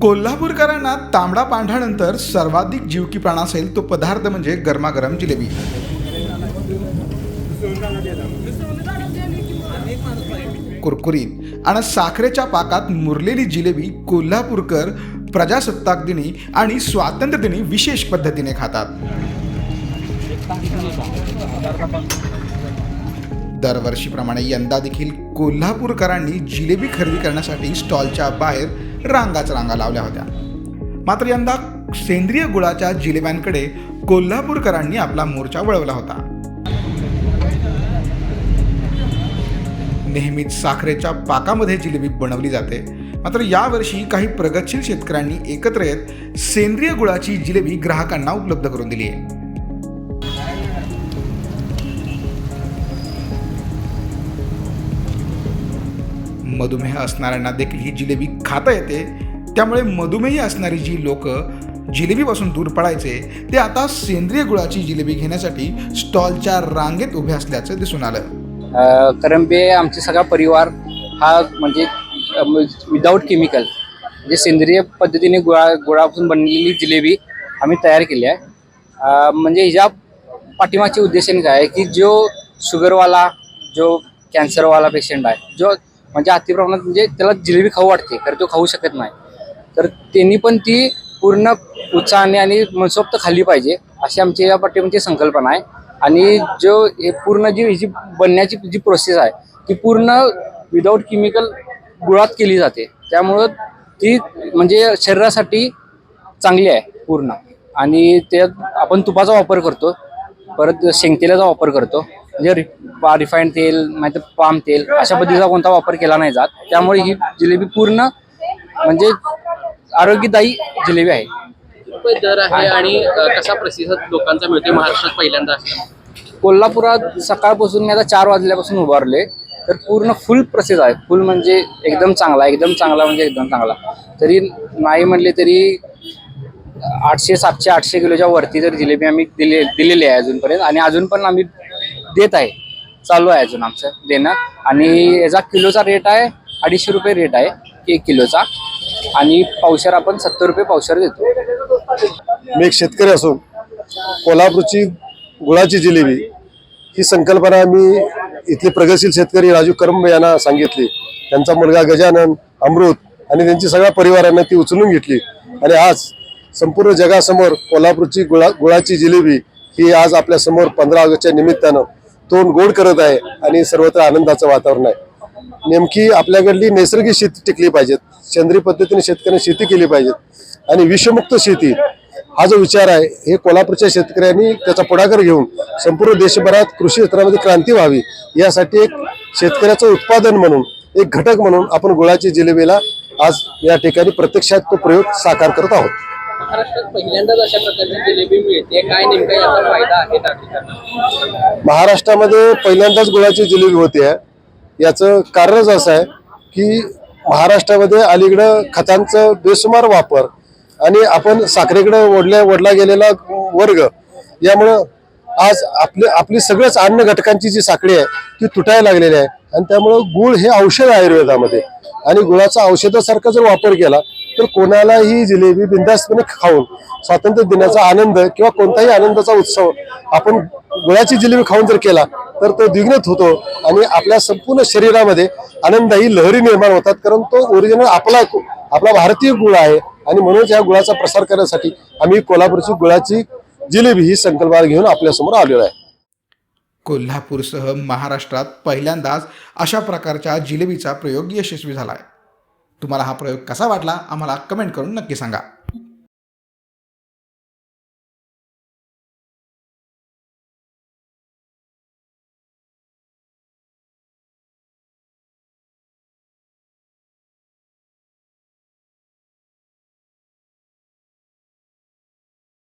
कोल्हापूरकरांना तांबडा पांढऱ्यानंतर सर्वाधिक जीवकीपणा प्राण असेल तो पदार्थ म्हणजे गरमागरम जिलेबी. कुरकुरीत. आणि साखरेच्या पाकात मुरलेली जिलेबी कोल्हापूरकर प्रजासत्ताक दिनी आणि स्वातंत्र्य दिनी विशेष पद्धतीने खातात. दरवर्षीप्रमाणे यंदा देखील कोल्हापूरकरांनी जिलेबी खरेदी करण्यासाठी स्टॉलच्या बाहेर रांगाच रांगा लावल्या होत्या. मात्र यंदा सेंद्रिय गुळाच्या जिलेब्यांकडे कोल्हापूरकरांनी आपला मोर्चा वळवला होता. नेहमीच साखरेच्या पाकामध्ये जिलेबी बनवली जाते. मात्र यावर्षी काही प्रगतशील शेतकऱ्यांनी एकत्र येत सेंद्रिय गुळाची जिलेबी ग्राहकांना उपलब्ध करून दिली आहे. मधुमेह असणाऱ्यांना देखील ही जिलेबी खाता येते. त्यामुळे मधुमेही असणारी जी लोक जिलेबीपासून दूर पडायचे ते आता सेंद्रिय गुळाची जिलेबी घेण्यासाठी स्टॉलच्या रांगेत उभे असल्याचं दिसून आलं. करंबे आमचे सगळा परिवार हा म्हणजे विदाऊट केमिकल म्हणजे सेंद्रिय पद्धतीने गुळा गुळापासून बनलेली जिलेबी आम्ही तयार केली आहे. म्हणजे ह्या पाठीमागचे उद्देशाने काय आहे की जो शुगरवाला जो कॅन्सरवाला पेशंट आहे जो म्हणजे अतिप्रमाणात म्हणजे त्याला जिलेबी खाऊ वाटते तर तो खाऊ शकत नाही. तर त्यांनी पण ती पूर्ण उत्साहाने आणि मनसोक्त खाल्ली पाहिजे अशी आमची या पाठीमागची संकल्पना आहे. आणि जो हे पूर्ण जी ही जी बनण्याची जी प्रोसेस आहे ती पूर्ण विदाऊट केमिकल गुळात केली जाते. त्यामुळं ती म्हणजे शरीरासाठी चांगली आहे पूर्ण. आणि त्यात आपण तुपाचा वापर करतो परत शेंगतेलाचा वापर करतो. म्हणजे रि रिफाईंड तेल नाहीतर पाम तेल अशा पद्धतीचा कोणता वापर केला नाही जात. त्यामुळे ही जिलेबी पूर्ण म्हणजे आरोग्यदायी जिलेबी आहे. रुपये दर आहे आणि कसा प्रतिसाद लोकांचा मिळतोय महाराष्ट्रात पहिल्यांदा कोल्हापुरात सकाळपासून मी आता चार वाजल्यापासून उभारले तर पूर्ण फुल प्रोसेस आहे. फुल म्हणजे एकदम चांगला एकदम चांगला म्हणजे एकदम चांगला. तरी नाही म्हणले तरी आठशे सातशे आठशे किलोच्या वरती तर जिलेबी आम्ही दिले दिलेली आहे अजूनपर्यंत. आणि अजून पण आम्ही देत आहे. चालू आहे अजून आमचं देणं. आणि याचा किलोचा रेट आहे अडीचशे रुपये रेट आहे एक किलोचा. आणि पावशर आपण सत्तर रुपये पावशर देतो. मी एक शेतकरी असून कोल्हापूरची गुळाची जिलेबी ही संकल्पना मी इथले प्रगतशील शेतकरी राजू करंब यांना सांगितली. त्यांचा मुलगा गजानन अमृत आणि त्यांची सगळ्या परिवारानं ती उचलून घेतली. आणि आज संपूर्ण जगासमोर कोल्हापूरची गुळा गुळाची जिलेबी ही आज आपल्यासमोर पंधरा ऑगस्टच्या निमित्तानं तोंड गोड करत आहे आणि सर्वत्र आनंदाचं वातावरण आहे. नेमकी आपल्याकडली नैसर्गिक शेती टिकली पाहिजेत. सेंद्रिय पद्धतीने शेतकऱ्यांनी शेती केली पाहिजेत. आणि विषमुक्त शेती हा जो विचार आहे हे कोल्हापूरच्या शेतकऱ्यांनी त्याचा पुढाकार घेऊन संपूर्ण देशभरात कृषी क्षेत्रामध्ये क्रांती व्हावी यासाठी एक शेतकऱ्याचं उत्पादन म्हणून एक घटक म्हणून आपण गुळाची जिलेबीला आज या ठिकाणी प्रत्यक्षात तो प्रयोग साकार करत आहोत. महाराष्ट्रात पहिल्यांदाच अशा प्रकारची जिलेबी मिळते. काय नेमका याचा फायदा आहे नागरिकांना? महाराष्ट्रामध्ये पहिल्यांदाच गुळाची जिलेबी होते आहे याचं कारणच असं आहे की महाराष्ट्रामध्ये अलीकडं खतांचं बेसुमार वापर आणि आपण साखरेकडं ओढल्या ओढला गेलेला वर्ग यामुळं आज आपले आपली सगळ्याच अन्न घटकांची जी साखळी आहे ती तुटायला लागलेली आहे. आणि त्यामुळं गुळ हे औषध आयुर्वेदामध्ये. आणि गुळाचा औषधासारखा जर वापर केला तर कोणालाही जिलेबी बिंदास्तपणे खाऊन स्वातंत्र्य दिनाचा आनंद किंवा कोणताही आनंदाचा उत्सव आपण गुळाची जिलेबी खाऊन जर केला तर तो द्विग्नत होतो आणि आपल्या संपूर्ण शरीरामध्ये आनंदाही लहरी निर्माण होतात. कारण तो ओरिजिनल आपला आपला भारतीय गुळ आहे आणि म्हणूनच या गुळाचा प्रसार करण्यासाठी आम्ही कोल्हापूरची गुळाची जिलेबी ही संकल्पना घेऊन आपल्यासमोर आलेलो आहे. कोल्हापूरसह महाराष्ट्रात पहिल्यांदाच अशा प्रकारच्या जिलेबीचा प्रयोग यशस्वी झाला आहे तुम्हाला हा प्रयोग कसा वाटला आम्हाला कमेंट करून नक्की सांगा.